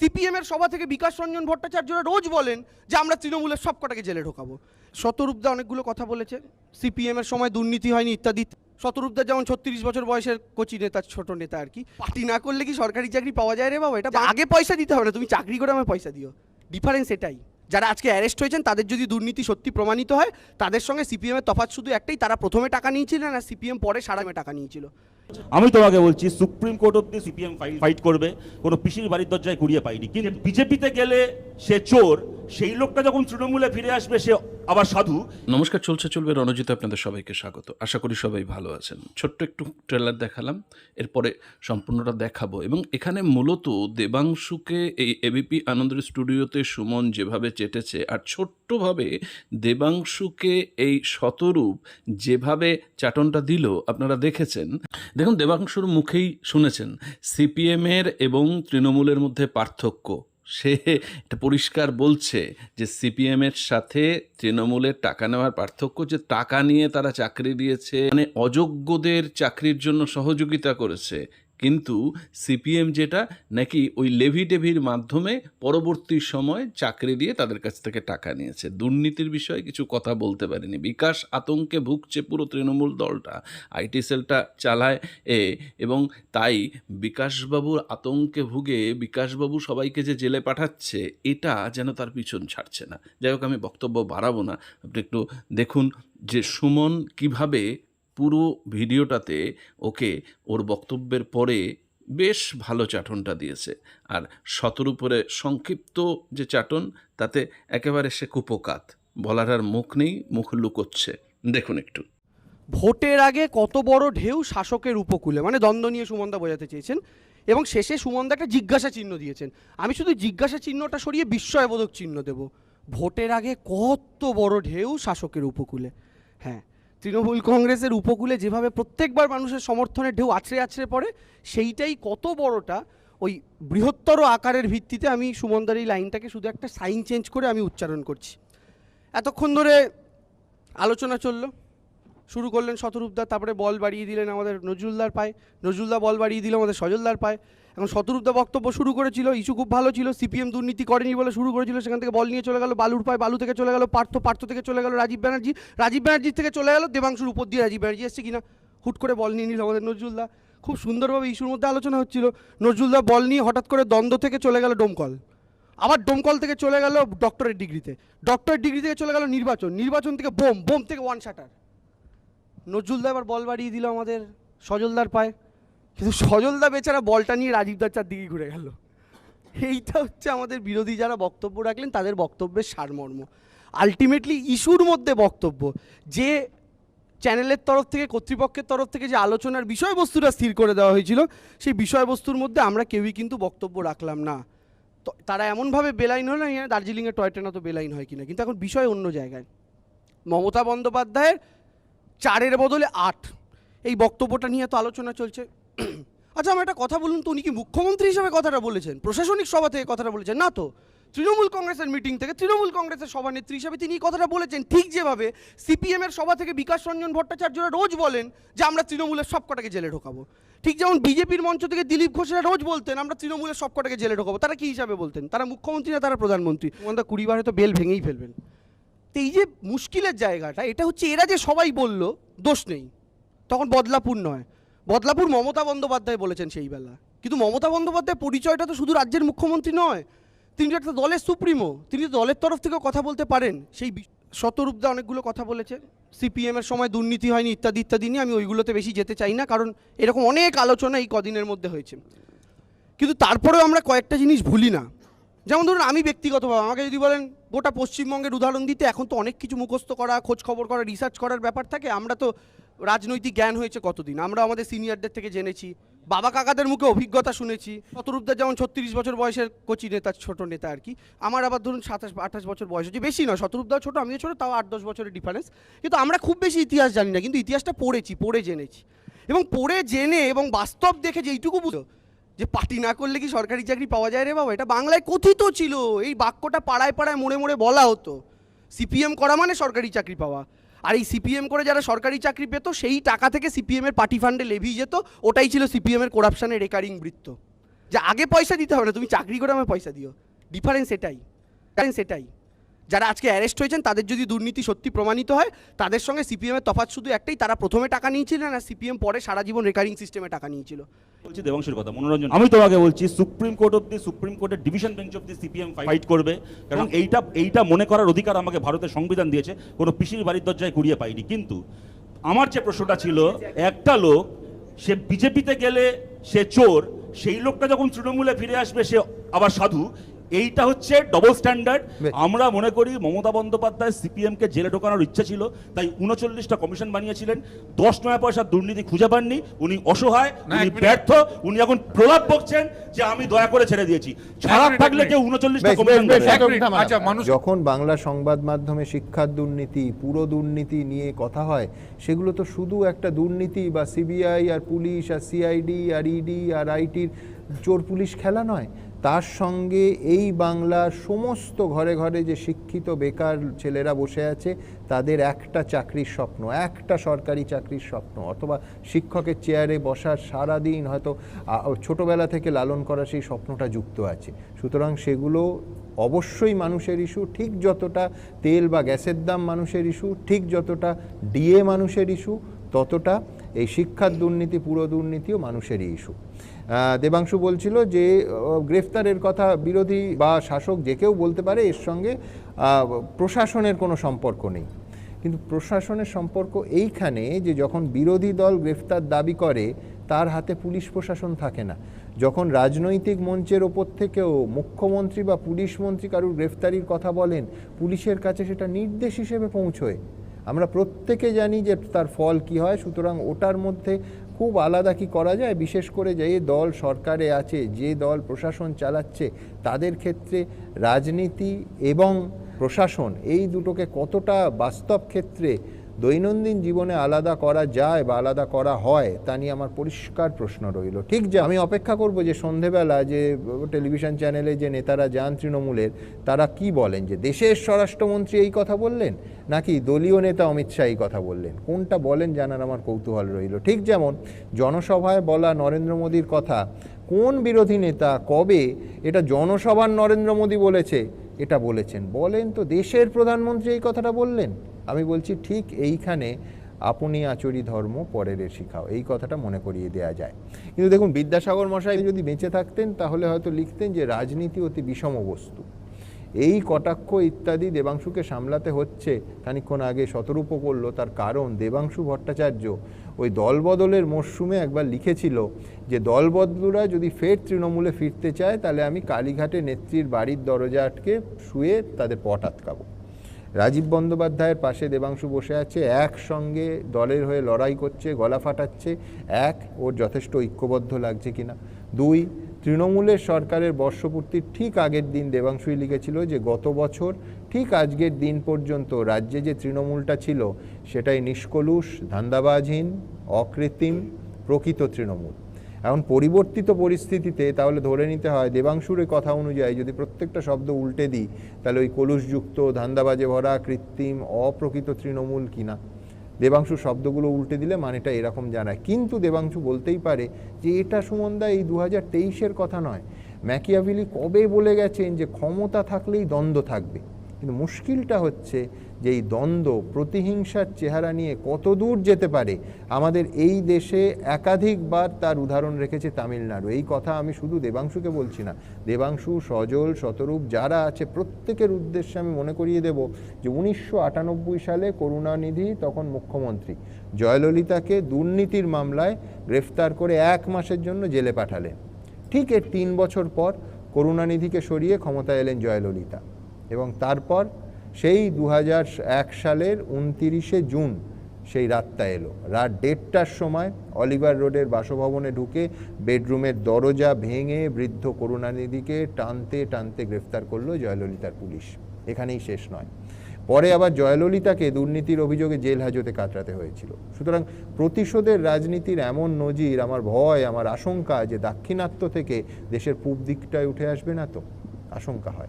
CPM এর সভা থেকে বিকাশ রঞ্জন ভট্টাচার্যরা রোজ বলেন যে আমরা তৃণমূলের সব কটাকে জেলে ঢোকাবো। শতরূপদা অনেকগুলো কথা বলেছে। সিপিএমের সময় দুর্নীতি হয়নি ইত্যাদি। শতরূপদা যেমন ছত্রিশ বছর বয়সের কচি নেতা ছোট নেতা আর কি। পার্টি না করলে কি সরকারি চাকরি পাওয়া যায় রে বাবা? এটা আগে পয়সা দিতে হবে না তুমি চাকরি করে আমায় পয়সা দিও। ডিফারেন্স এটাই। যারা আজকে অ্যারেস্ট হয়েছেন তাদের যদি দুর্নীতি সত্যি প্রমাণিত হয় তাদের সঙ্গে সিপিএম এর তফাৎ শুধু একটাই তারা প্রথমে টাকা নিয়েছিলেন আর সিপিএম পরে সারামে টাকা নিয়েছিল। আমি তোমাকে বলছি, সুপ্রিম কোর্ট অব্দি সিপিএম ফাইট করবে। কোনো পিসির বাড়ির দরজায় কুড়িয়ে পাইনি কিন্তু বিজেপিতে গেলে সে চোর, সেই লোকটা যখন তৃণমূলে ফিরে আসবে, সে আবার সাধু। নমস্কার, চলছে চলবে রণজিৎ আপনাদের সবাইকে স্বাগত। আশা করি সবাই ভালো আছেন। ছোট্ট একটু ট্রেলার দেখালাম, এরপরে সম্পূর্ণটা দেখাবো। এবং এখানে মূলত দেবাংশুকে এই এবিপি আনন্দের স্টুডিওতে সুমন যেভাবে চেটেছে, আর ছোট্টভাবে দেবাংশুকে এই শতরূপ যেভাবে চাটনটা দিল, আপনারা দেখেছেন। দেখুন দেবাংশুর মুখেই শুনেছেন, সিপিএমের এবং তৃণমূলের মধ্যে পার্থক্য। সে এটা পরিষ্কার বলছে যে সিপিএমের সাথে তৃণমূলের টাকা নেওয়ার পার্থক্য, যে টাকা নিয়ে তারা চাকরি দিয়েছে মানে অযোগ্যদের চাকরির জন্য সহযোগিতা করেছে কিন্তু সিপিএম যেটা নাকি ওই লেভি টেভির মাধ্যমে পরবর্তী সময় চাকরি দিয়ে তাদের কাছ থেকে টাকা নিয়েছে। দুর্নীতির বিষয়ে কিছু কথা বলতে পারেনি। বিকাশ আতঙ্কে ভুগছে পুরো তৃণমূল দলটা। আইটি সেলটা চালায় এ এবং তাই বিকাশবাবুর আতঙ্কে ভুগে বিকাশবাবু সবাইকে যে জেলে পাঠাচ্ছে, এটা যেন তার পিছন ছাড়ছে না। যাই হোক, আমি বক্তব্য বাড়াবো না। আপনি একটু দেখুন যে সুমন কীভাবে পুরো ভিডিওটাতে ওকে ওর বক্তব্যের পরে বেশ ভালো চাটনটা দিয়েছে। আর শতর উপরে সংক্ষিপ্ত যে চাটন, তাতে একেবারে সে কুপকাত। বলার আর মুখ নেই, মুখ লুকোচ্ছে। দেখুন একটু। ভোটের আগে কত বড় ঢেউ শাসকের উপকূলে মানে দ্বন্দ্ব নিয়ে সুমনদা বোঝাতে চেয়েছেন। এবং শেষে সুমনদা একটা জিজ্ঞাসা চিহ্ন দিয়েছেন। আমি শুধু জিজ্ঞাসা চিহ্নটা সরিয়ে বিস্ময়বোধক চিহ্ন দেব। ভোটের আগে কত বড় ঢেউ শাসকের উপকূলে। হ্যাঁ তৃণমূল কংগ্রেসের উপকূলে যেভাবে প্রত্যেকবার মানুষের সমর্থনের ঢেউ আছড়ে আছড়ে পড়ে, সেইটাই কত বড়টা ওই বৃহত্তর আকারের ভিত্তিতে আমি সুমনদার এই লাইনটাকে শুধু একটা সাইন চেঞ্জ করে আমি উচ্চারণ করছি। এতক্ষণ ধরে আলোচনা চলল। শুরু করলেন শতরূপদা, তারপরে বল বাড়িয়ে দিলেন আমাদের নজরুলদার পায়ে। নজরুলদা বল বাড়িয়ে দিল আমাদের সজলদার পায়ে। এখন শতরূপদা বক্তব্য শুরু করেছিল, ইস্যু খুব ভালো ছিল, সিপিএম দুর্নীতি করেনি বলে শুরু করেছিল, সেখান থেকে বল নিয়ে চলে গেল, বালুর পায়ে বালু থেকে চলে গেল, পার্থ পার্থ থেকে চলে গেল রাজীব ব্যানার্জি। রাজীব ব্যানার্জি থেকে চলে গেল দেবাংশুর উপর দিয়ে রাজীব ব্যানার্জি এসছে কিনা? হুট করে বল নিয়ে নিল আমাদের নজরুলদা। খুব সুন্দরভাবে ইস্যুর মধ্যে আলোচনা হচ্ছিল। নজরুলদা বল নিয়ে হঠাৎ করে দ্বন্দ্ব থেকে চলে গেল ডোমকল। আবার ডোমকল থেকে চলে গেল ডক্টরের ডিগ্রিতে ডক্টরের ডিগ্রি থেকে চলে গেল নির্বাচন। নির্বাচন থেকে বোম বোম থেকে ওয়ান শাটার নজরুলদা এবার বল বাড়িয়ে দিল আমাদের সজলদার পায়ে। কিন্তু সজলদা বেচারা বলটা নিয়ে রাজীবদার চারদিকে ঘুরে গেল। এইটা হচ্ছে আমাদের বিরোধী যারা বক্তব্য রাখলেন, তাদের বক্তব্যের সারমর্ম। আলটিমেটলি ইস্যুর মধ্যে বক্তব্য। যে চ্যানেলের তরফ থেকে, কর্তৃপক্ষের তরফ থেকে যে আলোচনার বিষয়বস্তুটা স্থির করে দেওয়া হয়েছিল, সেই বিষয়বস্তুর মধ্যে আমরা কেউই কিন্তু বক্তব্য রাখলাম না। তো তারা এমনভাবে বেলাইন হলো না এখানে দার্জিলিংয়ের টয় ট্রেনও তো বেলাইন হয় কিনা। কিন্তু এখন বিষয় অন্য জায়গায়। মমতা বন্দ্যোপাধ্যায়ের চারের বদলে আট। এই বক্তব্যটা নিয়ে তো আলোচনা চলছে। আচ্ছা আমার একটা কথা বলুন তো, উনি কি মুখ্যমন্ত্রী হিসেবে কথাটা বলেছেন? প্রশাসনিক সভা থেকে কথাটা বলেছেন। না তো, তৃণমূল কংগ্রেসের মিটিং থেকে তৃণমূল কংগ্রেসের সভানেত্রী হিসাবে তিনি কথাটা বলেছেন ঠিক যেভাবে সিপিএম এর সভা থেকে বিকাশ রঞ্জন ভট্টাচার্যরা রোজ বলেন যে আমরা তৃণমূলের সব কটাকে জেলে ঢোকাবো। ঠিক যেমন বিজেপির মঞ্চ থেকে দিলীপ ঘোষেরা রোজ বলতেন, আমরা তৃণমূলের সব কটাকে জেলে ঢোকাবো। তারা কি হিসাবে বলতেন? তারা মুখ্যমন্ত্রী না তারা প্রধানমন্ত্রী? কুড়ি বারে তো বেল ভেঙেই ফেলবেন। তো এই যে মুশকিলের জায়গাটা, এটা হচ্ছে এরা যে সবাই বলল, দোষ নেই। তখন বদলাপুর নয়। বদলাপুর মমতা বন্দ্যোপাধ্যায় বলেছেন সেই বেলা। কিন্তু মমতা বন্দ্যোপাধ্যায় পরিচয়টা তো শুধু রাজ্যের মুখ্যমন্ত্রী নয়, তিনি একটা দলের সুপ্রিমো, তিনি তো দলের তরফ থেকেও কথা বলতে পারেন। সেই শতরূপদা অনেকগুলো কথা বলেছে সিপিএমের সময় দুর্নীতি হয়নি ইত্যাদি ইত্যাদি নিয়ে আমি ওইগুলোতে বেশি যেতে চাই না, কারণ এরকম অনেক আলোচনা এই কদিনের মধ্যে হয়েছে। কিন্তু তারপরেও আমরা কয়েকটা জিনিস ভুলি না। যেমন ধরুন আমি ব্যক্তিগতভাবে, আমাকে যদি বলেন, গোটা পশ্চিমবঙ্গের উদাহরণ দিতে এখন তো অনেক কিছু মুখস্থ করা, খোঁজ খবর করা রিসার্চ করার ব্যাপার থাকে, আমরা তো রাজনৈতিক জ্ঞান হয়েছে কতদিন? আমরা আমাদের সিনিয়রদের থেকে জেনেছি, বাবা কাকাদের মুখে অভিজ্ঞতা শুনেছি। শতরূপদার যেমন ছত্রিশ বছর বয়সের কচি নেতা, ছোট নেতা আর কি, আমার আবার ধরুন সাতাশ, আঠাশ বছর বয়স হচ্ছে, বেশি নয়, শতরূপদাও ছোটো, আমিও ছোটো, তাও আট, দশ বছরের ডিফারেন্স কিন্তু আমরা খুব বেশি ইতিহাস জানি না, কিন্তু ইতিহাসটা পড়েছি, পড়ে জেনেছি। এবং পড়ে জেনে এবং বাস্তব দেখে যে এইটুকু বুঝো যে পার্টি না করলে কি সরকারি চাকরি পাওয়া যায় রে বাবা? এটা বাংলায় কথিত ছিল। এই বাক্যটা পাড়ায় পাড়ায় মোড়ে মোড়ে বলা হতো। সিপিএম করা মানে সরকারি চাকরি পাওয়া। আর এই সিপিএম করে যারা সরকারি চাকরি পেত, সেই টাকা থেকে সিপিএমের পার্টি ফান্ডে লেভি যেত। ওটাই ছিল সিপিএমের করাপশনের রেকারিং বৃত্ত। যে আগে পয়সা দিতে হবে না, তুমি চাকরি করে আমায় পয়সা দিও। ডিফারেন্স এটাই। ডিফারেন্স এটাই। যারা আজকে অ্যারেস্ট হয়েছেন তাদের যদি দুর্নীতি সত্যি প্রমাণিত হয় তাদের সঙ্গে সিপিএমের তফাৎ শুধু একটাই তারা প্রথমে টাকা নিয়েছিলেন আর সিপিএম পরে সারা জীবন রেকারিং সিস্টেমে টাকা নিয়েছিল। বলছি দেবাংশুর কথা মনোরঞ্জন। আমি তোমাকে বলছি সুপ্রিম কোর্ট অব্দি সুপ্রিম কোর্টের ডিভিশন বেঞ্চ অব্দি সিপিএম ফাইট করবে। কারণ এইটা এইটা মনে করার অধিকার আমাকে ভারতের সংবিধান দিয়েছে। কোনো পিসির বাড়ির দরজায় কুড়িয়ে পাইনি। কিন্তু আমার যে প্রশ্নটা ছিল একটা লোক সে বিজেপিতে গেলে সে চোর সেই লোকটা যখন তৃণমূলে ফিরে আসবে সে আবার সাধু এইটা হচ্ছে ডবল স্ট্যান্ডার্ড আমরা মনে করি মমতা বন্দ্যোপাধ্যায় সিপিএমকে জেলে ঢোকানোর ইচ্ছা ছিল তাই উনচল্লিশটা কমিশন বানিয়েছিলেন। দশ নয় পয়সার দুর্নীতি খুঁজে পাননি উনি অসহায় উনি ব্যর্থ উনি এখন প্রলাপ বকছেন যে আমি দয়া করে ছেড়ে দিয়েছি। খারাপ থাকলে কেউ উনচল্লিশটা কমিশন। আচ্ছা, মানুষ- যখন বাংলা সংবাদ মাধ্যমে শিক্ষার দুর্নীতি পুরো দুর্নীতি নিয়ে কথা হয় সেগুলো তো শুধু একটা দুর্নীতি বা সিবিআই আর পুলিশ আর সিআইডি আর ইডি আর আইটির চোর পুলিশ খেলা নয়। তার সঙ্গে এই বাংলার সমস্ত ঘরে ঘরে যে শিক্ষিত বেকার ছেলেরা বসে আছে তাদের একটা চাকরির স্বপ্ন একটা সরকারি চাকরির স্বপ্ন অথবা শিক্ষকের চেয়ারে বসার সারাদিন হয়তো আ, ছোটবেলা থেকে লালন করা সেই স্বপ্নটা যুক্ত আছে। সুতরাং সেগুলো অবশ্যই মানুষের ইস্যু ঠিক যতটা তেল বা গ্যাসের দাম মানুষের ইস্যু ঠিক যতটা ডিএ মানুষের ইস্যু ততটা এই শিক্ষার দুর্নীতি, পুরো দুর্নীতিও মানুষেরই ইস্যু দেবাংশু বলছিল যে গ্রেফতারের কথা বিরোধী বা শাসক যে কেউ বলতে পারে, এর সঙ্গে প্রশাসনের কোনো সম্পর্ক নেই। কিন্তু প্রশাসনের সম্পর্ক এইখানে যে, যখন বিরোধী দল গ্রেফতার দাবি করে, তার হাতে পুলিশ প্রশাসন থাকে না। যখন রাজনৈতিক মঞ্চের ওপর থেকেও মুখ্যমন্ত্রী বা পুলিশ মন্ত্রী কারুর গ্রেফতারির কথা বলেন, পুলিশের কাছে সেটা নির্দেশ হিসেবে পৌঁছয়। আমরা প্রত্যেকে জানি যে তার ফল কি হয়, সুতরাং ওটার মধ্যে খুব আলাদা কি করা যায়? বিশেষ করে যে দল সরকারে আছে, যে দল প্রশাসন চালাচ্ছে, তাদের ক্ষেত্রে রাজনীতি এবং প্রশাসন এই দুটোকে কতটা বাস্তব ক্ষেত্রে দৈনন্দিন জীবনে আলাদা করা যায় বা আলাদা করা হয়, তা নিয়ে আমার পরিষ্কার প্রশ্ন রইল। ঠিক যে আমি অপেক্ষা করব যে সন্ধেবেলা যে টেলিভিশন চ্যানেলে যে নেতারা যান তৃণমূলের, তারা কি বলেন? যে দেশের স্বরাষ্ট্রমন্ত্রী এই কথা বললেন, নাকি দলীয় নেতা অমিত শাহ এই কথা বললেন? কোনটা বলেন জানার আমার কৌতূহল রইল। ঠিক যেমন জনসভায় বলা নরেন্দ্র মোদীর কথা, কোন বিরোধী নেতা কবে এটা জনসভার নরেন্দ্র মোদী বলেছে, এটা বলেছেন? বলেন তো দেশের প্রধানমন্ত্রী এই কথাটা বললেন। আমি বলছি, ঠিক এইখানে আপনি আচরি ধর্ম পরের শিখাও। এই কথাটা মনে করিয়ে দেয়া যায়। কিন্তু দেখুন, বিদ্যাসাগর মশাই যদি বেঁচে থাকতেন, তাহলে হয়তো লিখতেন যে, রাজনীতি অতি বিষম বস্তু। এই কটাক্ষ ইত্যাদি দেবাংশুকে সামলাতে হচ্ছে। খানিকক্ষণ আগে শতরূপ করল তার কারণ দেবাংশু ভট্টাচার্য। ওই দলবদলের মরশুমে একবার লিখেছিল যে, দলবদলুরা যদি ফের তৃণমূলে ফিরতে চায়, তাহলে আমি কালীঘাটে নেত্রীর বাড়ির দরজা আটকে শুয়ে তাদের পট আটকাবো। রাজীব বন্দ্যোপাধ্যায়ের পাশে দেবাংশু বসে আছে, একসঙ্গে দলের হয়ে লড়াই করছে, গলা ফাটাচ্ছে, এক, ওর যথেষ্ট ঐক্যবদ্ধ লাগছে কিনা? দুই, তৃণমূলের সরকারের বর্ষপূর্তির ঠিক আগের দিন দেবাংশুই লিখেছিল যে গত বছর ঠিক আজকের দিন পর্যন্ত রাজ্যে যে তৃণমূলটা ছিল, সেটাই নিষ্কলুষ, ধান্দাবাজহীন, অকৃত্রিম, প্রকৃত তৃণমূল। এখন পরিবর্তিত পরিস্থিতিতে তাহলে ধরে নিতে হয়, দেবাংশুর কথা অনুযায়ী যদি প্রত্যেকটা শব্দ উল্টে দিই, তাহলে ওই কলুষযুক্ত, ধান্দাবাজে ভরা, কৃত্রিম, অপ্রকৃত তৃণমূল কিনা? দেবাংশু শব্দগুলো উল্টে দিলে মানেটা এরকম জানায়। কিন্তু দেবাংশু বলতেই পারে যে এটা সুমনদা এই দু হাজার কথা নয়। ম্যাকিয়াভিলি কবে বলে গেছেন যে ক্ষমতা থাকলেই দ্বন্দ্ব থাকবে? কিন্তু মুশকিলটা হচ্ছে যে এই দ্বন্দ্ব, প্রতিহিংসার চেহারা নিয়ে কত দূর যেতে পারে? আমাদের এই দেশে একাধিকবার তার উদাহরণ রেখেছে তামিলনাড়ু। এই কথা আমি শুধু দেবাংশুকে বলছি না। দেবাংশু, সজল, শতরূপ যারা আছে, প্রত্যেকের উদ্দেশ্যে আমি মনে করিয়ে দেব যে উনিশশো আটানব্বই সালে করুণানিধি তখন মুখ্যমন্ত্রী। জয়ললিতাকে দুর্নীতির মামলায় গ্রেফতার করে এক মাসের জন্য জেলে পাঠালেন। ঠিক এর তিন বছর পর করুণানিধিকে সরিয়ে ক্ষমতায় এলেন জয়ললিতা। এবং তারপর সেই দু এক সালের উনতিরিশে জুন সেই রাতটা এলো। রাত দেড়টার সময় অলিভার রোডের বাসভবনে ঢুকে বেডরুমের দরজা ভেঙে বৃদ্ধ করুণানিধিকে টানতে টানতে গ্রেফতার করল জয়ললিতার পুলিশ। এখানেই শেষ নয়। পরে আবার জয়ললিতাকে দুর্নীতির অভিযোগে জেল হাজতে কাতরাতে হয়েছিল। সুতরাং প্রতিশোধের রাজনীতির এমন নজির, আমার ভয়, আমার আশঙ্কা যে দাক্ষিণাত্য থেকে দেশের পূব দিকটায় উঠে আসবে না তো? আশঙ্কা হয়।